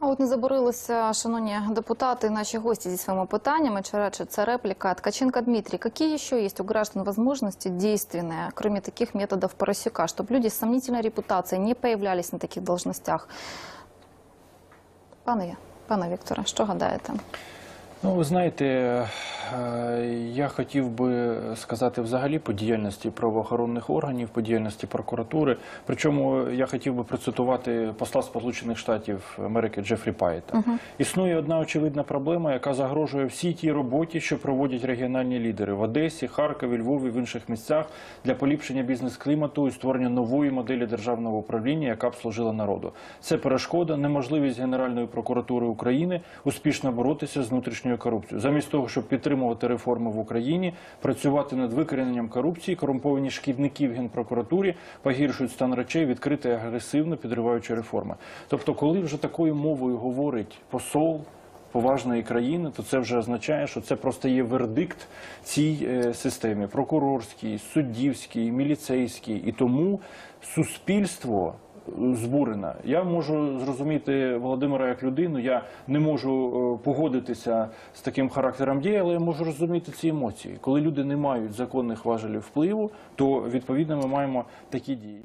А от не заборилися, шановні депутати, наші гості зі своїми питаннями. Чи це репліка Ткаченко Дмитрий, какие еще есть у граждан возможности действенные, кроме таких методов Поросюка, чтобы люди с сомнительной репутацией не появлялись на таких должностях? Пане, пане Вікторе, що гадаєте? Ну, ви знаєте, я хотів би сказати взагалі по діяльності правоохоронних органів, по діяльності прокуратури. Причому я хотів би процитувати посла Сполучених Штатів Америки Джефрі Пайта. Існує одна очевидна проблема, яка загрожує всій тій роботі, що проводять регіональні лідери в Одесі, Харкові, Львові, в інших місцях для поліпшення бізнес-клімату і створення нової моделі державного управління, яка б служила народу. Це перешкода, неможливість Генеральної прокуратури України успішно боротися з внутрішньою корупцією. Замість того, щоб підтримувати реформи в Україні, працювати над викорененням корупції, корумповані шкідники в генпрокуратурі погіршують стан речей, відкрито і агресивно підриваючи реформи. Тобто, коли вже такою мовою говорить посол. Поважної країни, то це вже означає, що це просто є вердикт цій е, системі прокурорській, суддівській, міліцейській, і тому суспільство збурено. Я можу зрозуміти Володимира як людину. Я не можу е, погодитися з таким характером дій, але я можу розуміти ці емоції. Коли люди не мають законних важелів впливу, то відповідно ми маємо такі дії.